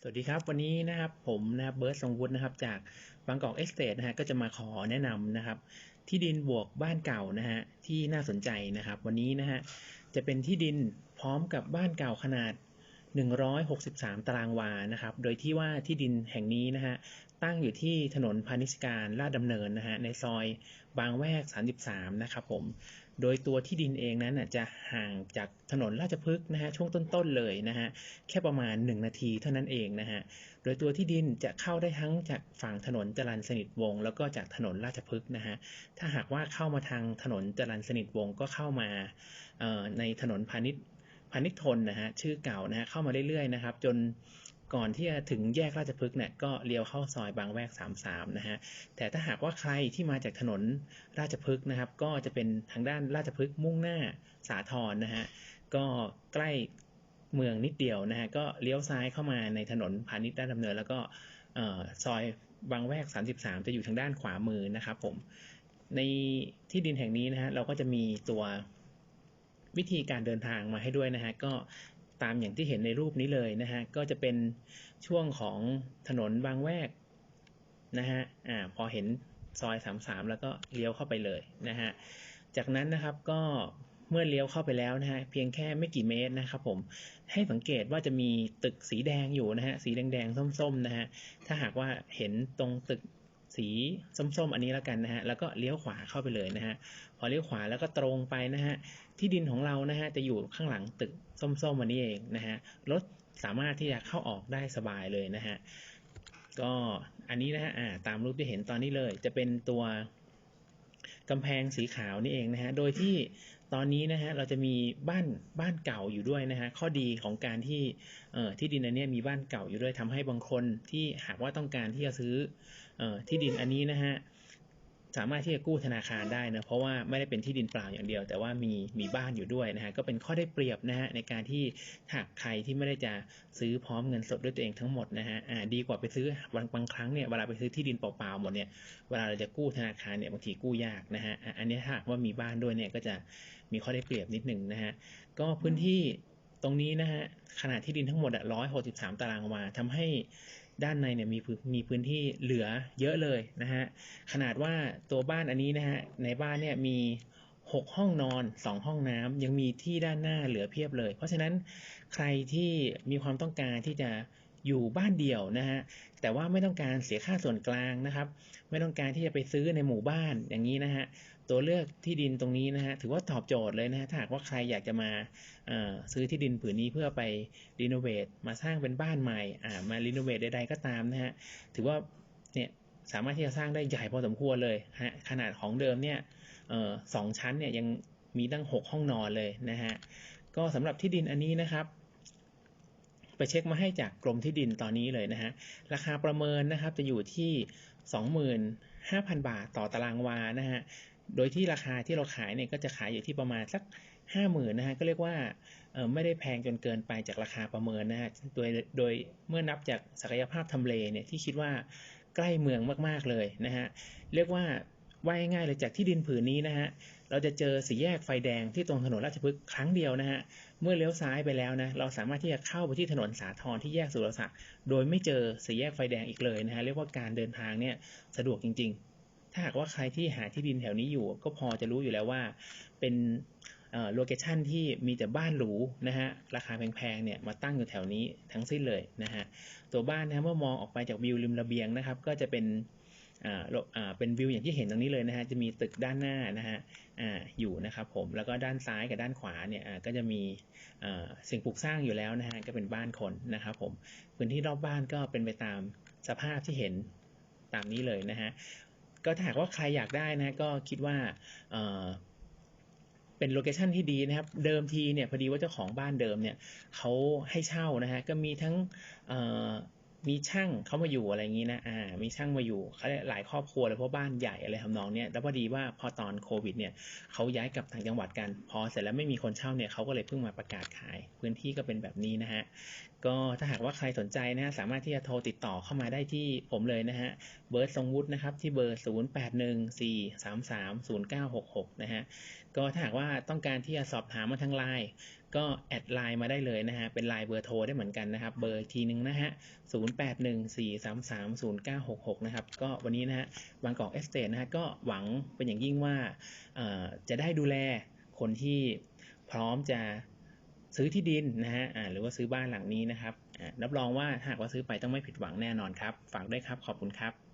สวัสดีครับ วันนี้นะครับผมนะครับเบิร์ตทรงวุฒินะครับ จากบางกอกเอสเตทนะฮะก็จะมาขอแนะนำนะครับ ที่ดินบวกบ้านเก่านะฮะที่น่าสนใจนะครับ วันนี้นะฮะจะเป็นที่ดินพร้อมกับบ้านเก่าขนาด 163 ตารางวานะครับ โดยที่ว่าที่ดินแห่งนี้นะฮะตั้งอยู่ที่ถนนพาณิชการลาดดำเนินนะฮะในซอยบางแวก 33 นะครับผม โดยตัวที่ดินเองนั้นจะห่างจากถนนราชพฤกษ์นะฮะช่วงต้นๆเลยนะฮะแค่ประมาณ 1 นาทีเท่านั้นเองนะฮะ โดยตัวที่ดินจะเข้าได้ทั้งจากฝั่งถนนจรัญสนิทวง แล้วก็จากถนนราชพฤกษ์นะฮะ ถ้าหากว่าเข้ามาทางถนนจรัญสนิทวงก็เข้ามาในถนนพาณิชย์ พาณิชย์ทนนะฮะชื่อเก่านะฮะเข้ามาเรื่อยๆนะครับ จนก่อนที่จะถึงแยกราชพฤกษ์เนี่ยก็เลี้ยวเข้าซอยบางแวก 33 นะฮะ แต่ถ้าหากว่าใครที่มาจากถนนราชพฤกษ์นะครับ ก็จะเป็นทางด้านราชพฤกษ์มุ่งหน้าสาทรนะฮะ ก็ใกล้เมืองนิดเดียวนะฮะ ก็เลี้ยวซ้ายเข้ามาในถนนพาณิชย์ด้านดำเนิน แล้วก็ซอยบางแวก 33 จะอยู่ทางด้านขวามือนะครับผม ในที่ดินแห่งนี้นะฮะเราก็จะมีตัว วิธีการเดินทางมาให้ด้วยนะฮะก็ตามอย่างที่เห็นในรูปนี้เลยนะฮะก็จะเป็นช่วงของถนนบางแวกนะฮะอ่าพอเห็นซอย 33 แล้วก็เลี้ยวเข้าไปเลยนะฮะจากนั้นนะครับก็เมื่อเลี้ยวเข้าไปแล้วนะฮะเพียงแค่ไม่กี่เมตรนะครับผมให้สังเกตว่าจะมีตึกสีแดงอยู่นะฮะสีแดงๆส้มๆนะฮะถ้าหากว่าเห็นตรงตึก สีส้มๆ อันนี้แล้วกันนะฮะ แล้วก็เลี้ยวขวาเข้าไปเลยนะฮะ พอเลี้ยวขวาแล้วก็ตรงไปนะฮะ ที่ดินของเรานะฮะจะอยู่ข้างหลังตึกส้มๆอันนี้เองนะฮะ รถสามารถที่จะเข้าออกได้สบายเลยนะฮะ ก็อันนี้นะฮะตามรูปที่เห็นตอนนี้เลย จะเป็นตัวกำแพงสีขาวนี่เองนะฮะ โดยที่ตอนนี้นะฮะเราจะมีบ้านบ้านเก่าอยู่ด้วยนะฮะข้อดีของการที่เอ่อที่ดินอันนี้มีบ้านเก่าอยู่ด้วยทำให้บางคนที่หากว่าต้องการที่จะซื้อเอ่อ ที่ดินอันนี้นะฮะสามารถที่จะกู้ธนาคารได้นะเพราะว่าไม่ได้เป็นที่ดินเปล่าอย่างเดียว แต่ว่ามีมีบ้านอยู่ด้วยนะฮะก็เป็นข้อได้เปรียบนะฮะในการที่หากใครที่ไม่ได้จะซื้อพร้อมเงินสดด้วยตัวเองทั้งหมดนะฮะอ่าดีกว่าไปซื้อบางบางครั้งเนี่ยเวลาไปซื้อที่ดินเปล่าๆหมดเนี่ยเวลาเราจะกู้ธนาคารเนี่ยบางทีกู้ยากนะฮะอันนี้ถ้าว่ามีบ้านด้วยเนี่ยก็จะมีข้อได้เปรียบนิดหนึ่งนะฮะก็พื้นที่ตรงนี้นะฮะขนาดที่ดินทั้งหมดอะร้อยหกสิบสามตารางวาทำให้ ด้านในเนี่ยมีมีพื้นที่เหลือเยอะเลยนะฮะขนาดว่าตัวบ้านอันนี้นะฮะในบ้านเนี่ยมี6ห้องนอน2ห้องน้ำยังมีที่ด้านหน้าเหลือเพียบเลย เพราะฉะนั้นใครที่มีความต้องการที่จะ อยู่บ้านเดี่ยวนะฮะแต่ว่าไม่ต้องการเสียค่าส่วนกลางนะครับ ไม่ต้องการที่จะไปซื้อในหมู่บ้านอย่างนี้นะฮะตัวเลือกที่ดินตรงนี้นะฮะถือว่าตอบโจทย์เลยนะฮะถ้าหากว่าใครอยากจะมาซื้อที่ดินผืนนี้เพื่อไปรีโนเวทมาสร้างเป็นบ้านใหม่มารีโนเวทใดๆก็ตามนะฮะถือว่าเนี่ยสามารถที่จะสร้างได้ใหญ่พอสมควรเลยฮะขนาดของเดิมเนี่ยสองชั้นเนี่ยยังมีตั้ง 6 ห้องนอนเลยนะฮะก็สำหรับที่ดินอันนี้นะครับ ไปเช็คมาให้จากกรมที่ดินตอนนี้เลยนะฮะ ราคาประเมินนะครับจะอยู่ที่ 25,000 บาทต่อตารางวานะฮะ โดยที่ราคาที่เราขายเนี่ยก็จะขายอยู่ที่ประมาณสัก50,000นะฮะก็เรียกว่าไม่ได้แพงจนเกินไปจากราคาประเมินนะฮะโดยโดยเมื่อนับจากศักยภาพทำเลเนี่ยที่คิดว่าใกล้เมืองมากๆเลยนะฮะเรียกว่าว่าง่ายเลยจากที่ดินผืนนี้นะฮะ เราจะเจอสี่แยกไฟแดงที่ตรงถนนราชพฤกษ์ครั้งเดียวนะฮะ เมื่อเลี้ยวซ้ายไปแล้วนะ เราสามารถที่จะเข้าไปที่ถนนสาทรที่แยกสุรศักดิ์โดยไม่เจอสี่แยกไฟแดงอีกเลยนะฮะ เรียกว่าการเดินทางเนี่ยสะดวกจริง ๆ ถ้าหากว่าใครที่หาที่ดินแถวนี้อยู่ ก็พอจะรู้อยู่แล้วว่า เป็นโลเคชันที่มีแต่บ้านหรูนะฮะ ราคาแพงๆเนี่ยมาตั้งอยู่แถวนี้ทั้งสิ้นเลยนะฮะ ตัวบ้านนะเมื่อมองออกไปจากวิวริมระเบียงนะครับ ก็จะเป็น เป็นวิวอย่างที่เห็นตรงนี้เลยนะฮะจะมีตึกด้านหน้านะฮะอ่าอยู่นะครับผมแล้วก็ด้านซ้ายกับด้านขวาเนี่ยอ่าก็จะมีอ่าสิ่งปลูกสร้างอยู่แล้วนะฮะก็เป็นบ้านคนนะครับผมพื้นที่รอบบ้านก็เป็นไปตามสภาพที่เห็นตามนี้เลยนะฮะก็ถ้าหากว่าใครอยากได้นะก็คิดว่าเออเป็นโลเคชันที่ดีนะครับ เดิมทีเนี่ยพอดีว่าเจ้าของบ้านเดิมเนี่ยเขาให้เช่านะฮะก็มีทั้ง มีช่างเขามาอยู่อะไรอย่างนี้นะ อ่า มีช่างมาอยู่เขาหลายครอบครัวเลยเพราะบ้านใหญ่อะไรทำนองเนี้ยแล้วพอดีว่าพอตอนโควิด เนี่ยเขาย้ายกลับต่างจังหวัดกัน พอเสร็จแล้วไม่มีคนเช่าเนี่ยเขาก็เลยเพิ่งมาประกาศขาย พื้นที่ก็เป็นแบบนี้นะฮะ ก็ถ้าหากว่าใครสนใจนะฮะสามารถที่จะโทรติดต่อเข้ามาได้ที่ผมเลยนะฮะ เบิร์ดทรงวุฒินะครับ ที่เบอร์ 0814330966 นะฮะ ก็ถ้าหากว่าต้องการที่จะสอบถามมาทางไลน์ ก็แอดไลน์มาได้เลยนะฮะ เป็นไลน์เบอร์โทรได้เหมือนกันนะครับ เบอร์อีกทีนึงนะฮะ0814330966 นะครับ ก็วันนี้นะฮะบางกอกเอสเตทนะฮะ ก็หวังเป็นอย่างยิ่งว่าจะได้ดูแลคนที่พร้อมจะซื้อที่ดินนะฮะหรือว่าซื้อบ้านหลังนี้นะครับ รับรองว่าหากว่าซื้อไปต้องไม่ผิดหวังแน่นอนครับ ฝากด้วยครับ ขอบคุณครับ